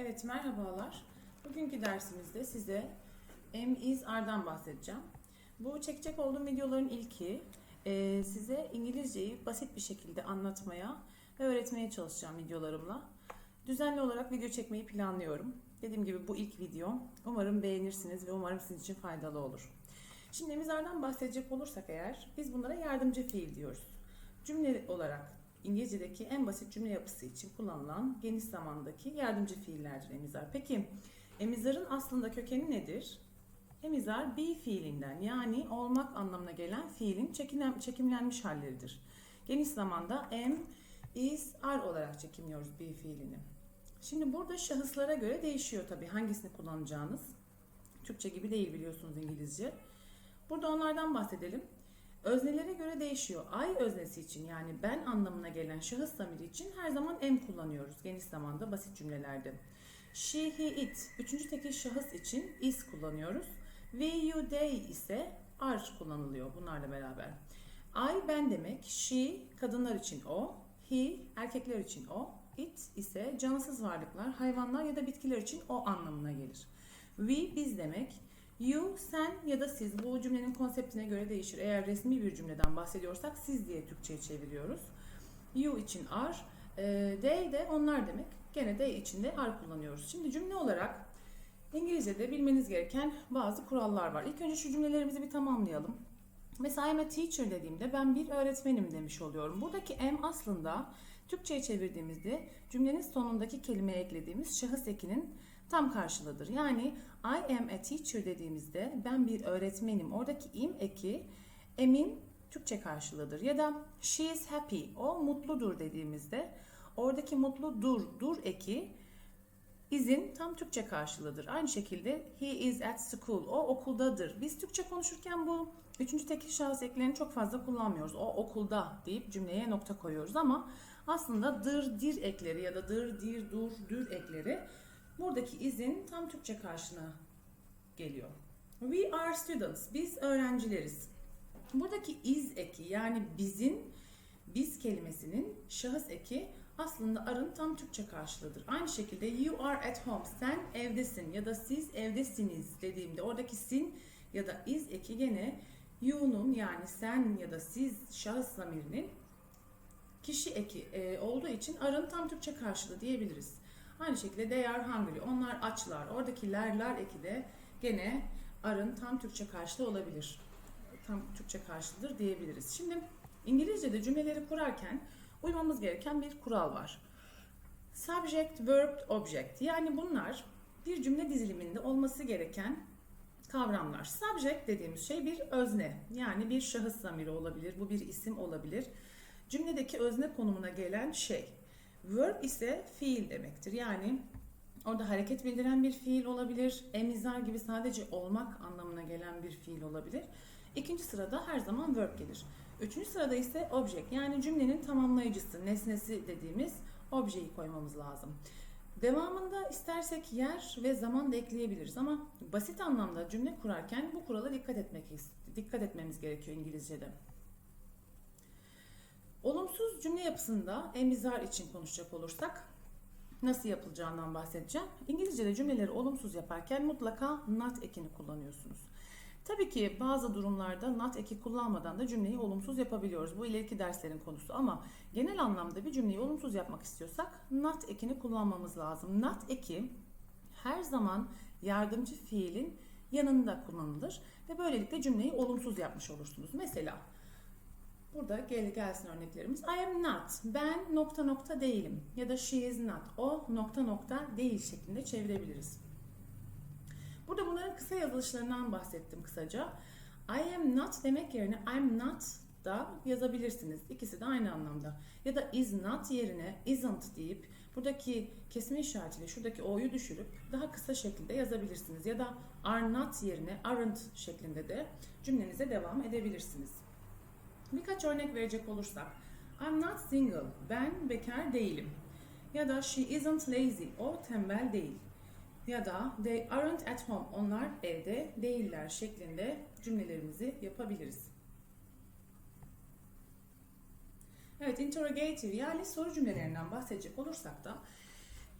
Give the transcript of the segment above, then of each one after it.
Evet merhabalar. Bugünkü dersimizde size am is are'dan bahsedeceğim. Bu çekecek olduğum videoların ilki. Ee, size İngilizceyi basit bir şekilde anlatmaya ve öğretmeye çalışacağım videolarımla. Düzenli olarak video çekmeyi planlıyorum. Dediğim gibi bu ilk video. Umarım beğenirsiniz ve umarım sizin için faydalı olur. Şimdi emizardan bahsedecek olursak eğer biz bunlara yardımcı fiil diyoruz. Cümle olarak İngilizce'deki en basit cümle yapısı için kullanılan geniş zamandaki yardımcı fiillerdir emizar. Peki emizarın aslında kökeni nedir? Emizar be fiilinden yani olmak anlamına gelen fiilin çekinem, çekimlenmiş halleridir. Geniş zamanda am, is, are olarak çekimliyoruz be fiilini. Şimdi burada şahıslara göre değişiyor tabii hangisini kullanacağınız. Türkçe gibi değil biliyorsunuz İngilizce. Burada onlardan bahsedelim. Öznelere göre değişiyor. I öznesi için yani ben anlamına gelen şahıs zamiri için her zaman am kullanıyoruz geniş zamanda basit cümlelerde. She, he, it üçüncü tekil şahıs için is kullanıyoruz. We, you, they ise are kullanılıyor bunlarla beraber. I ben demek, she kadınlar için o, he erkekler için o, it ise cansız varlıklar, hayvanlar ya da bitkiler için o anlamına gelir. We biz demek, You, sen ya da siz bu cümlenin konseptine göre değişir. Eğer resmi bir cümleden bahsediyorsak siz diye Türkçe'ye çeviriyoruz. You için are, e, they de onlar demek. Gene they için de are kullanıyoruz. Şimdi cümle olarak İngilizce'de bilmeniz gereken bazı kurallar var. İlk önce şu cümlelerimizi bir tamamlayalım. Mesela I'm a teacher dediğimde ben bir öğretmenim demiş oluyorum. Buradaki am aslında Türkçe'ye çevirdiğimizde cümlenin sonundaki kelimeye eklediğimiz şahıs ekinin tam karşılığıdır. Yani I am a teacher dediğimizde ben bir öğretmenim. Oradaki im eki emin Türkçe karşılığıdır. Ya da she is happy o mutludur dediğimizde oradaki mutlu dur dur eki izin tam Türkçe karşılığıdır. Aynı şekilde he is at school o okuldadır. Biz Türkçe konuşurken bu üçüncü tekil şahıs eklerini çok fazla kullanmıyoruz. O okulda deyip cümleye nokta koyuyoruz ama aslında dır dir ekleri ya da dır dir dur dür ekleri buradaki izin tam Türkçe karşına geliyor. We are students. Biz öğrencileriz. Buradaki is eki yani bizim biz kelimesinin şahıs eki aslında arın tam Türkçe karşılığıdır. Aynı şekilde you are at home. Sen evdesin ya da siz evdesiniz dediğimde oradaki sin ya da is eki gene you'nun yani sen ya da siz şahıs zamirinin kişi eki e, olduğu için arın tam Türkçe karşılığı diyebiliriz. Aynı şekilde they are hungry. Onlar açlar. Oradaki lerler eki de gene arın tam Türkçe karşılığı olabilir. Tam Türkçe karşılığıdır diyebiliriz. Şimdi İngilizce'de cümleleri kurarken uymamız gereken bir kural var. Subject, verb, object. Yani bunlar bir cümle diziliminde olması gereken kavramlar. Subject dediğimiz şey bir özne. Yani bir şahıs zamiri olabilir. Bu bir isim olabilir. Cümledeki özne konumuna gelen şey. Verb ise fiil demektir. Yani orada hareket bildiren bir fiil olabilir. Emizar gibi sadece olmak anlamına gelen bir fiil olabilir. İkinci sırada her zaman verb gelir. Üçüncü sırada ise object yani cümlenin tamamlayıcısı, nesnesi dediğimiz objeyi koymamız lazım. Devamında istersek yer ve zaman da ekleyebiliriz ama basit anlamda cümle kurarken bu kurala dikkat etmek dikkat etmemiz gerekiyor İngilizce'de. Cümle yapısında emizar için konuşacak olursak nasıl yapılacağından bahsedeceğim. İngilizce'de cümleleri olumsuz yaparken mutlaka not ekini kullanıyorsunuz. Tabii ki bazı durumlarda not eki kullanmadan da cümleyi olumsuz yapabiliyoruz. Bu ileriki derslerin konusu ama genel anlamda bir cümleyi olumsuz yapmak istiyorsak not ekini kullanmamız lazım. Not eki her zaman yardımcı fiilin yanında kullanılır ve böylelikle cümleyi olumsuz yapmış olursunuz. Mesela burada gel gelsin örneklerimiz. I am not. Ben nokta nokta değilim. Ya da she is not. O nokta nokta değil şeklinde çevirebiliriz. Burada bunların kısa yazılışlarından bahsettim kısaca. I am not demek yerine I'm not da yazabilirsiniz. İkisi de aynı anlamda. Ya da is not yerine isn't deyip buradaki kesme işaretiyle şuradaki o'yu düşürüp daha kısa şekilde yazabilirsiniz. Ya da are not yerine aren't şeklinde de cümlenize devam edebilirsiniz. Birkaç örnek verecek olursak. I'm not single. Ben bekar değilim. Ya da she isn't lazy. O tembel değil ya da they aren't at home. Onlar evde değiller şeklinde cümlelerimizi yapabiliriz. Evet, interrogative yani soru cümlelerinden bahsedecek olursak da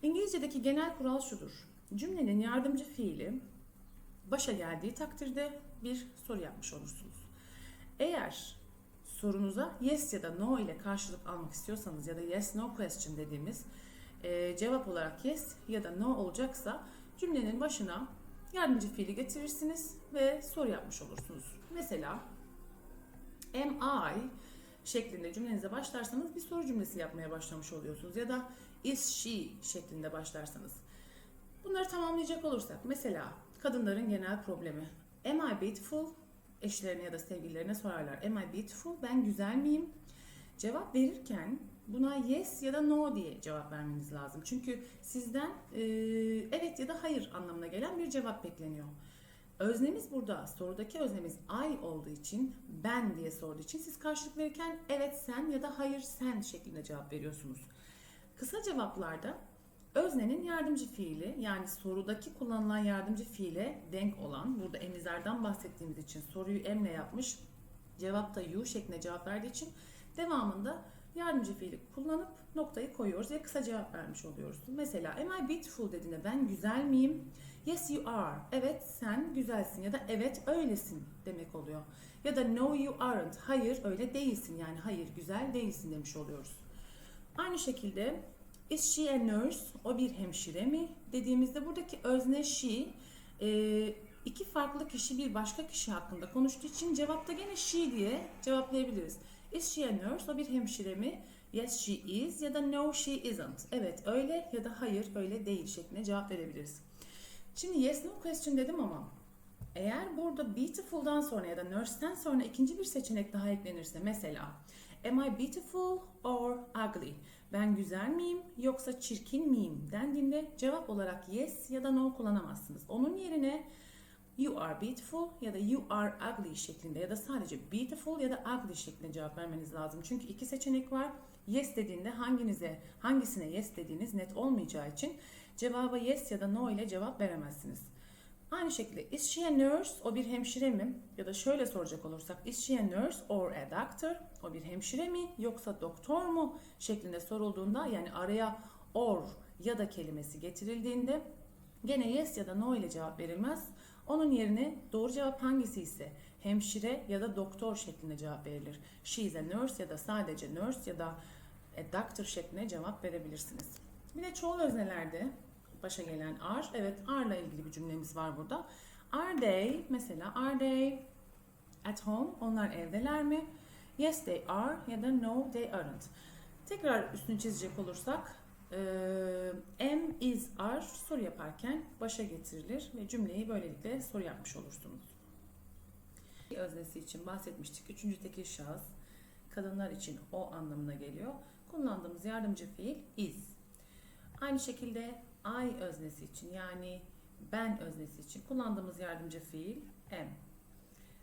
İngilizce İngilizce'deki genel kural şudur. Cümlenin yardımcı fiili başa geldiği takdirde bir soru yapmış olursunuz. Eğer sorunuza yes ya da no ile karşılık almak istiyorsanız ya da yes no question dediğimiz e, cevap olarak yes ya da no olacaksa cümlenin başına yardımcı fiili getirirsiniz ve soru yapmış olursunuz. Mesela am I şeklinde cümlenize başlarsanız bir soru cümlesi yapmaya başlamış oluyorsunuz ya da is she şeklinde başlarsanız. Bunları tamamlayacak olursak mesela kadınların genel problemi am I beautiful eşlerine ya da sevgililerine sorarlar am I beautiful ben güzel miyim? Cevap verirken buna yes ya da no diye cevap vermeniz lazım. Çünkü sizden e, evet ya da hayır anlamına gelen bir cevap bekleniyor. Öznemiz burada, sorudaki öznemiz I olduğu için, ben diye sorduğu için siz karşılık verirken evet sen ya da hayır sen şeklinde cevap veriyorsunuz. Kısa cevaplarda öznenin yardımcı fiili yani sorudaki kullanılan yardımcı fiile denk olan, burada emizlerden bahsettiğimiz için soruyu emle yapmış, cevapta you şeklinde cevap verdiği için devamında yardımcı fiili kullanıp noktayı koyuyoruz ve kısa cevap vermiş oluyoruz. Mesela am I beautiful dediğinde ben güzel miyim? Yes you are. Evet sen güzelsin ya da evet öylesin demek oluyor. Ya da no you aren't. Hayır öyle değilsin yani hayır güzel değilsin demiş oluyoruz. Aynı şekilde is she a nurse? O bir hemşire mi? Dediğimizde buradaki özne she e, iki farklı kişi bir başka kişi hakkında konuştuğu için cevapta gene she diye cevaplayabiliriz. Is she a nurse? O bir hemşire mi? Yes she is ya da no she isn't. Evet öyle ya da hayır öyle değil şeklinde cevap verebiliriz. Şimdi yes no question dedim ama eğer burada beautiful'dan sonra ya da nurse'ten sonra ikinci bir seçenek daha eklenirse mesela am I beautiful or ugly? Ben güzel miyim yoksa çirkin miyim dendiğinde cevap olarak yes ya da no kullanamazsınız. Onun yerine you are beautiful ya da you are ugly şeklinde ya da sadece beautiful ya da ugly şeklinde cevap vermeniz lazım. Çünkü iki seçenek var. Yes dediğinde hanginize hangisine yes dediğiniz net olmayacağı için cevaba yes ya da no ile cevap veremezsiniz. Aynı şekilde is she a nurse? O bir hemşire mi? Ya da şöyle soracak olursak is she a nurse or a doctor? O bir hemşire mi yoksa doktor mu? şeklinde sorulduğunda yani araya or ya da kelimesi getirildiğinde gene yes ya da no ile cevap verilmez. Onun yerine doğru cevap hangisi ise hemşire ya da doktor şeklinde cevap verilir. She is a nurse ya da sadece nurse ya da a doctor şeklinde cevap verebilirsiniz. Bir de çoğul öznelerde başa gelen are. Evet are ile ilgili bir cümlemiz var burada. Are they mesela are they at home? Onlar evdeler mi? Yes they are ya da no they aren't. Tekrar üstünü çizecek olursak am is are soru yaparken başa getirilir ve cümleyi böylelikle soru yapmış olursunuz. Öznesi için bahsetmiştik. Üçüncü tekil şahıs kadınlar için o anlamına geliyor. Kullandığımız yardımcı fiil is. Aynı şekilde I öznesi için yani ben öznesi için kullandığımız yardımcı fiil am.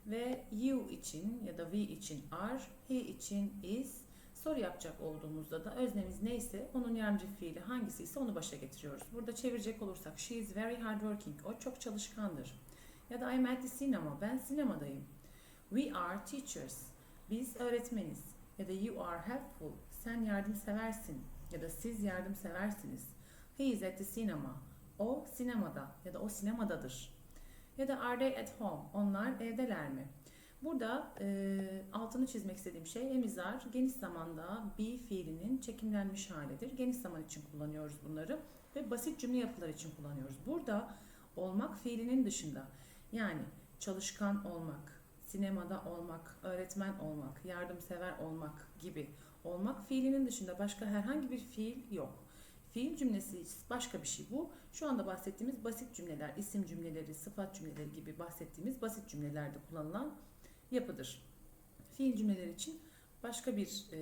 Ve you için ya da we için are, he için is. Soru yapacak olduğumuzda da öznemiz neyse onun yardımcı fiili hangisi ise onu başa getiriyoruz. Burada çevirecek olursak she is very hardworking. O çok çalışkandır. Ya da I'm at the cinema. Ben sinemadayım. We are teachers. Biz öğretmeniz. Ya da you are helpful. Sen yardımseversin. Ya da siz yardımseversiniz. He is at the cinema. O sinemada ya da o sinemadadır. Ya da are they at home? Onlar evdeler mi? Burada e, altını çizmek istediğim şey emizar geniş zamanda be fiilinin çekimlenmiş halidir. Geniş zaman için kullanıyoruz bunları ve basit cümle yapıları için kullanıyoruz. Burada olmak fiilinin dışında yani çalışkan olmak, sinemada olmak, öğretmen olmak, yardımsever olmak gibi olmak fiilinin dışında başka herhangi bir fiil yok. Fiil cümlesi başka bir şey bu. Şu anda bahsettiğimiz basit cümleler, isim cümleleri, sıfat cümleleri gibi bahsettiğimiz basit cümlelerde kullanılan yapıdır. Fiil cümleler için başka bir e,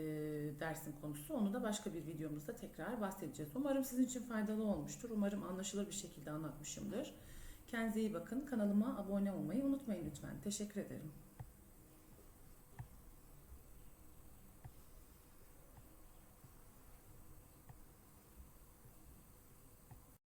dersin konusu. Onu da başka bir videomuzda tekrar bahsedeceğiz. Umarım sizin için faydalı olmuştur. Umarım anlaşılır bir şekilde anlatmışımdır. Kendinize iyi bakın. Kanalıma abone olmayı unutmayın lütfen. Teşekkür ederim.